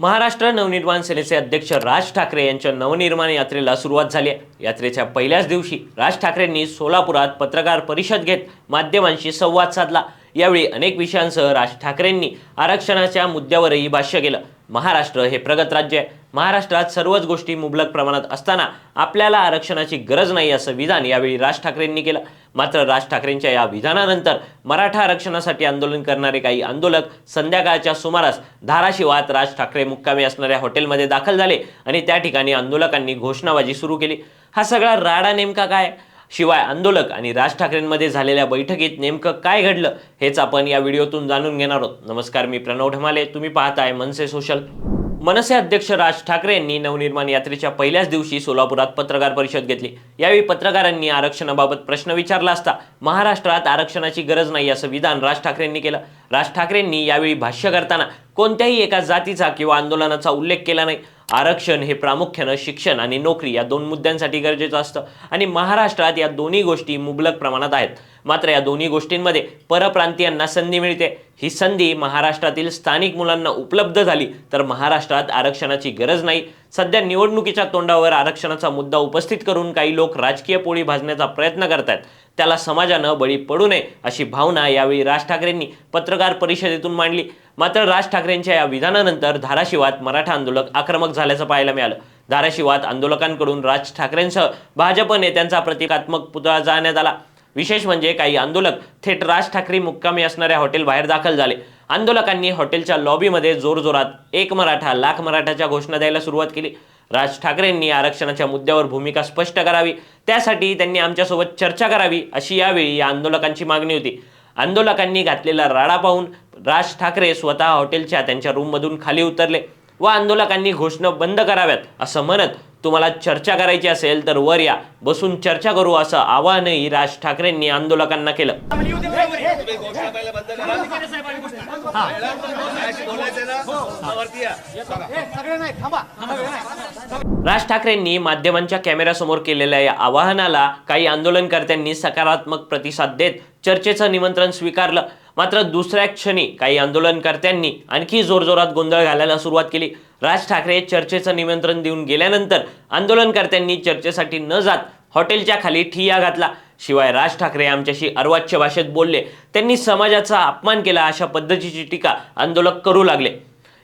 महाराष्ट्र नवनिर्माण सेनेचे अध्यक्ष राज ठाकरे यांच्या नवनिर्माण यात्रेला सुरुवात झाली आहे. यात्रेच्या पहिल्याच दिवशी राज ठाकरेंनी सोलापुरात पत्रकार परिषद घेत माध्यमांशी संवाद साधला. यावेळी अनेक विषयांसह राज ठाकरेंनी आरक्षणाच्या मुद्द्यावरही भाष्य केलं. महाराष्ट्र हे प्रगत राज्य आहे. महाराष्ट्रात सर्वच गोष्टी मुबलक प्रमाणात असताना आपल्याला आरक्षणाची गरज नाही असं विधान यावेळी राज ठाकरेंनी केलं. मात्र राज ठाकरेंच्या या विधानानंतर मराठा आरक्षणासाठी आंदोलन करणारे काही आंदोलक संध्याकाळच्या सुमारास धाराशिवात राज ठाकरे मुक्कामी असणाऱ्या हॉटेलमध्ये दाखल झाले आणि त्या ठिकाणी आंदोलकांनी घोषणाबाजी सुरू केली. हा सगळा राडा नेमका काय? शिवाय आंदोलक आणि राज ठाकरेंमध्ये झालेल्या बैठकीत नेमकं काय घडलं हेच आपण या व्हिडिओतून जाणून घेणार आहोत. नमस्कार मी प्रणव ढमाले. तुम्ही पाहताय मनसे सोशल. मनसे अध्यक्ष राज ठाकरे यांनी नवनिर्माण यात्रेच्या पहिल्याच दिवशी सोलापुरात पत्रकार परिषद घेतली. यावेळी पत्रकारांनी आरक्षणाबाबत प्रश्न विचारला असता महाराष्ट्रात आरक्षणाची गरज नाही असं विधान राज ठाकरेंनी केलं. राज ठाकरेंनी यावेळी भाष्य करताना कोणत्याही एका जातीचा किंवा आंदोलनाचा उल्लेख केला नाही. आरक्षण हे प्रामुख्यानं शिक्षण आणि नोकरी या दोन मुद्द्यांसाठी गरजेचं असतं आणि महाराष्ट्रात या दोन्ही गोष्टी मुबलक प्रमाणात आहेत. मात्र या दोन्ही गोष्टींमध्ये परप्रांतीयांना संधी मिळते. ही संधी महाराष्ट्रातील स्थानिक मुलांना उपलब्ध झाली तर महाराष्ट्रात आरक्षणाची गरज नाही. सध्या निवडणुकीच्या तोंडावर आरक्षणाचा मुद्दा उपस्थित करून काही लोक राजकीय पोळी भाजण्याचा प्रयत्न करतात त्याला समाजानं बळी पडू नये अशी भावना यावेळी राज ठाकरेंनी पत्रकार परिषदेतून मांडली. मात्र राज ठाकरेंच्या या विधानानंतर धाराशिवात मराठा आंदोलक आक्रमक झाल्याचं पाहायला मिळालं. धाराशिवात आंदोलकांकडून राज ठाकरेंसह भाजप नेत्यांचा प्रतिकात्मक पुतळा जाळण्यात आला. विशेष म्हणजे काही आंदोलक थेट राज ठाकरे मुक्कामी असणाऱ्या हॉटेल बाहेर दाखल झाले. आंदोलकांनी हॉटेलच्या लॉबीमध्ये जोरजोरात एक मराठा लाख मराठाच्या घोषणा द्यायला सुरुवात केली. राज ठाकरेंनी आरक्षणाच्या मुद्द्यावर भूमिका स्पष्ट करावी. त्यासाठी त्यांनी आमच्यासोबत चर्चा करावी अशी यावेळी या आंदोलकांची मागणी होती. आंदोलकांनी घातलेला राडा पाहून राज ठाकरे स्वतः हॉटेलच्या त्यांच्या रूममधून खाली उतरले व आंदोलकांनी घोषणा बंद कराव्यात असं म्हणत तुम्हाला चर्चा करायची असेल तर वर या. बसून चर्चा करू असं आवाहनही राज ठाकरेंनी आंदोलकांना केलं. राज ठाकरेंनी माध्यमांच्या कॅमेऱ्यासमोर केलेल्या या आवाहनाला काही आंदोलनकर्त्यांनी सकारात्मक प्रतिसाद देत चर्चेचं निमंत्रण स्वीकारलं. मात्र दुसऱ्या क्षणी काही आंदोलनकर्त्यांनी आणखी जोरजोरात गोंधळ घालायला सुरुवात केली. राज ठाकरे चर्चेचं निमंत्रण देऊन गेल्यानंतर आंदोलनकर्त्यांनी चर्चेसाठी न जात हॉटेलच्या खाली ठिय्या घातला. शिवाय राज ठाकरे आमच्याशी अर्वाच्य भाषेत बोलले. त्यांनी समाजाचा अपमान केला अशा पद्धतीची टीका आंदोलक करू लागले.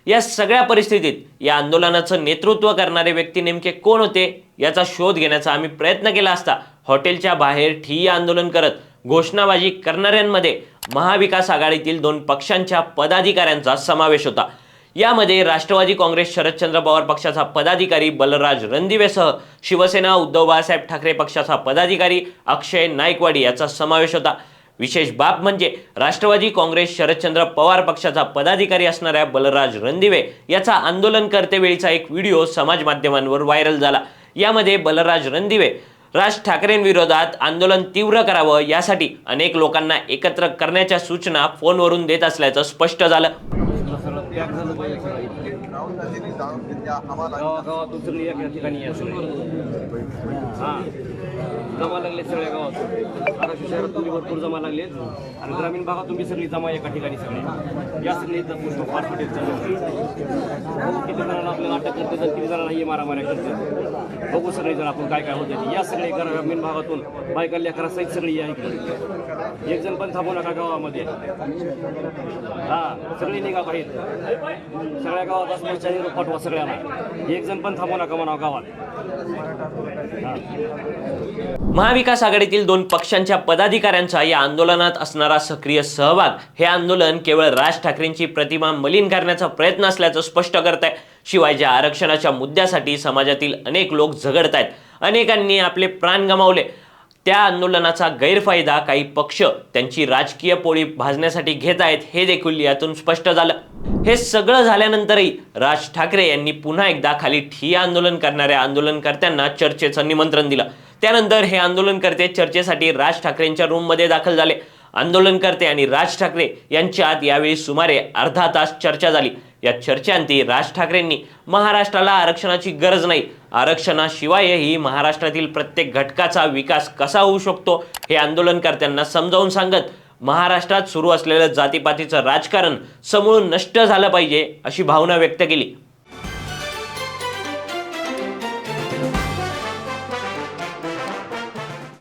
या सगळ्या परिस्थितीत या आंदोलनाचं नेतृत्व करणारे व्यक्ती नेमके कोण होते याचा शोध घेण्याचा आम्ही प्रयत्न केला असता हॉटेलच्या बाहेर ठिय्या आंदोलन करत घोषणाबाजी करणाऱ्यांमध्ये महाविकास आघाडीतील दोन पक्षांच्या पदाधिकाऱ्यांचा समावेश होता. यामध्ये राष्ट्रवादी काँग्रेस शरदचंद्र पवार पक्षाचा पदाधिकारी बलराज रणदिवेसह शिवसेना उद्धव बाळासाहेब ठाकरे पक्षाचा पदाधिकारी अक्षय नाईकवाडी याचा समावेश होता. विशेष बाब म्हणजे राष्ट्रवादी काँग्रेस शरदचंद्र पवार पक्षाचा पदाधिकारी असणाऱ्या बलराज रणदिवे याचा आंदोलन करतेवेळीचा एक व्हिडिओ समाज माध्यमांवर व्हायरल झाला. यामध्ये बलराज रणदिवे राज ठाकरेंविरोधात आंदोलन तीव्र करावं यासाठी अनेक लोकांना एकत्र करण्याच्या सूचना फोनवरून देत असल्याचं स्पष्ट झालं. ठिकाणी जमा लागले सगळ्या गावात. धाराशिव शहरात तुम्ही भरपूर जमा लागले. आणि ग्रामीण भागात तुम्ही सगळी जमा एका ठिकाणी सगळे. या सगळे पुष्प पाच फुटे बघू किती जणांना आपल्याला अटक करते तर किती जणांना हे मारामाऱ्या करते बघू सगळे जण आपण काय काय होतं या सगळे ग्रामीण भागातून बायका लेकरा सहित सगळी या इकडे. एक जण पण थांबू नका गावामध्ये. हां सगळी निघा बाहेर. सगळ्या गावात असल्याच्या पाठवा सगळ्यांना. एक जण पण थांबू नका म्हणा गावात. महाविकास आघाडीतील दोन पक्षांच्या पदाधिकाऱ्यांचा या आंदोलनात असणारा सक्रिय सहभाग हे आंदोलन केवळ राज ठाकरेंची प्रतिमा मलिन करण्याचा प्रयत्न असल्याचं स्पष्ट करत आहे. शिवाय ज्या आरक्षणाच्या मुद्द्यासाठी समाजातील अनेक लोक झगडत आहेत अनेकांनी आपले प्राण गमावले त्या आंदोलनाचा गैरफायदा काही पक्ष त्यांची राजकीय पोळी भाजण्यासाठी घेत आहेत हे देखील यातून स्पष्ट झालं. हे सगळं झाल्यानंतरही राज ठाकरे यांनी पुन्हा एकदा खाली ठिय्या आंदोलन करणाऱ्या आंदोलनकर्त्यांना चर्चेचं निमंत्रण दिलं. त्यानंतर हे आंदोलनकर्ते चर्चेसाठी राज ठाकरेंच्या रूममध्ये दाखल झाले. आंदोलनकर्ते आणि राज ठाकरे यांच्यात यावेळी सुमारे अर्धा तास चर्चा झाली. या चर्चेअंती राज ठाकरेंनी महाराष्ट्राला आरक्षणाची गरज नाही. आरक्षणाशिवायही महाराष्ट्रातील प्रत्येक घटकाचा विकास कसा होऊ शकतो हे आंदोलनकर्त्यांना समजावून सांगत महाराष्ट्रात सुरू असलेलं जातीपातीचं राजकारण समूळ नष्ट झालं पाहिजे अशी भावना व्यक्त केली.